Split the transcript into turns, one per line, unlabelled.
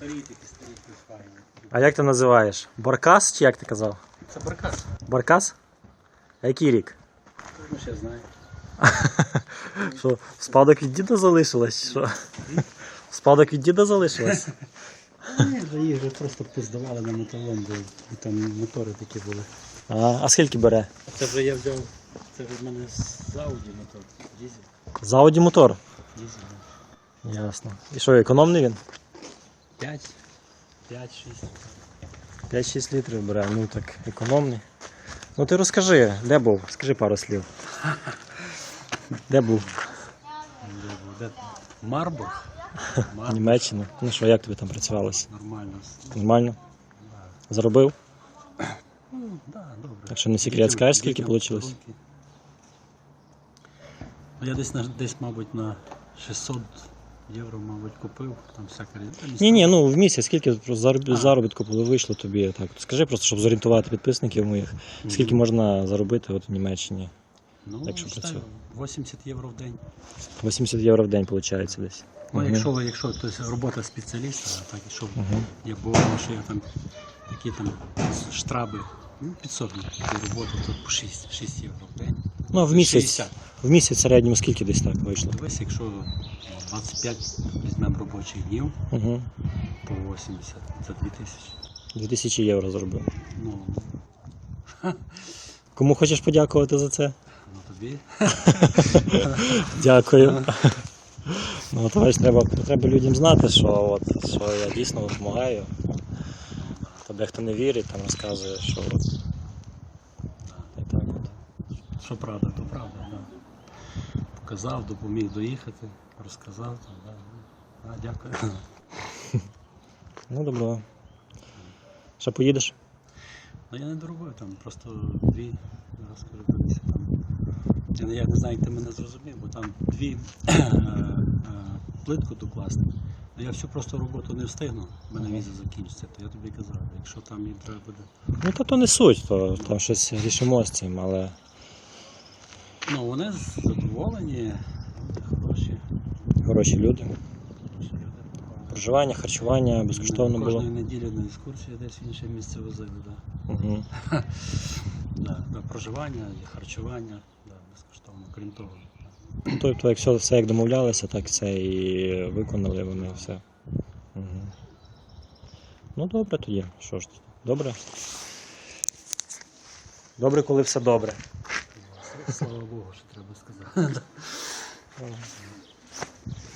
Старі такі, старі файні.
А як ти називаєш? Баркас чи як ти казав?
Це баркас.
Баркас? А який рік?
Ну, ще знаю.
Що, спадок від діда залишилось? Що? Спадок від діда залишилось?
Ні, вже їх вже просто поздавали на металом, бо там мотори такі були.
А, а скільки бере?
Це вже я взяв, це вже в мене з Audi мотор. Дізель.
За Audi мотор.
Дізель.
Ясно. І що, економний він?
5, 5, 6.
5-6 літрів бере, ну так економний. Ну ти розкажи, де був? Скажи пару слів. Де був?
Де? Марбург. Марбург.
Німеччина. Ну що, як тобі там працювалося?
Нормально.
Нормально? Заробив?
Ну, да, добре.
Так що не секрет, скажеш, скільки
подарунки. Ну, я десь, на, десь, мабуть, на 600 євро, мабуть, купив. Там різниця.
Ні, ні, ну в місяць скільки заробітку було вийшло тобі так. Скажи просто, щоб зорієнтувати підписників моїх, скільки можна заробити от в Німеччині.
ну,
якщо працює?
80 євро в день.
80 євро в день виходить десь.
Ну, якщо, якщо тобто, робота спеціаліста, так, якщо
Мгм.
як бувало, що я там такі там штраби, ну, 500 такі роботи, то по 6, 6 євро в день.
Ну, в місяць,
60.
В місяць в середньому скільки десь так вийшло?
Дивись, якщо ну, 25 візьмемо робочих днів
Угу.
по 80, це 2000.
2000 євро заробив.
Ну,
Кому хочеш подякувати за це?
ну тобі.
Дякую. Ну, товариш, треба, треба людям знати, що, от, що я дійсно допомагаю. То дехто не вірить, там розказує, що от. І так от.
Що правда, то правда, да. Показав, допоміг доїхати, розказав. То, да. А, дякую.
Ну, добро. Ще поїдеш?
Ну я не доробив там, просто дві, зараз скажу, там. Я не, я не знаю, як ти мене зрозумів, бо там дві е, е, плитку докласти. Ну я всю просто роботу не встигну, в мене віза закінчиться, то я тобі казав, якщо там їм треба буде.
Ну, то, то не суть, то там щось рішимо з цим, але
Ну вони задоволені, хороші,
хороші люди.
хороші люди.
Проживання, харчування безкоштовно було.
Кожної неділі на екскурсію десь в інше місце возили, да.
Угу.
Да, на проживання і харчування, да, безкоштовно, крім того.
Тобто, як все, все як домовлялися, так все і виконали вони все. Угу. Ну добре тоді. Що ж, добре? Добре, коли все добре.
Слава Богу, що треба сказати.